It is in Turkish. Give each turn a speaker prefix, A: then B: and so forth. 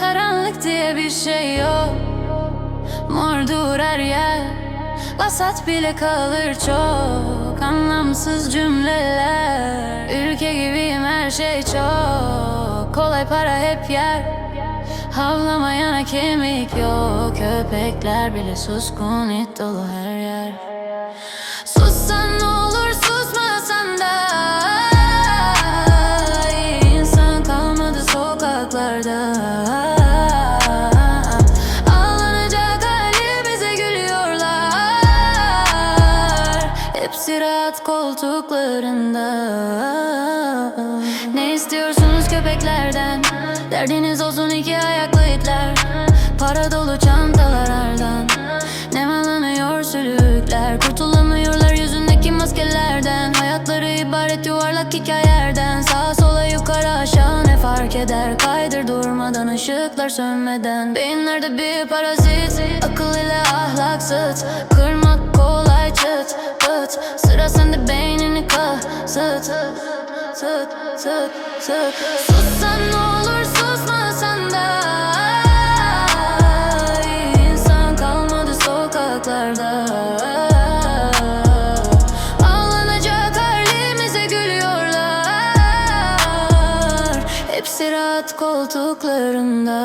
A: Karanlık diye bir şey yok. Mordur her yer. Vasat bile kalır çok. Anlamsız cümleler. Ülke gibiyim her şey çok. Kolay para hep yer. Havlamayana kemik yok. Köpekler bile suskun it dolu her yer sokaklarda Ağlanacak gülüyorlar. Hepsi koltuklarında. Ne istiyorsunuz köpeklerden? Derdiniz olsun iki ayaklı itler. Para dolu çantalar ardından Nemalanıyor sülükler? Kurtulamıyorlar yüzündeki maskelerden. Hayatları ibaret yuvarlak hikayelerden. Sağa sönmeden Beyinlerde bir parazit Akıl ile ahlak zıt Kırmak kolay çıt pıt. Sıra sende beynini kasıt. Sıt sıt sıt. Sussan ne olur susmasan da İyi insan kalmadı sokaklarda Taksirat koltuklarında.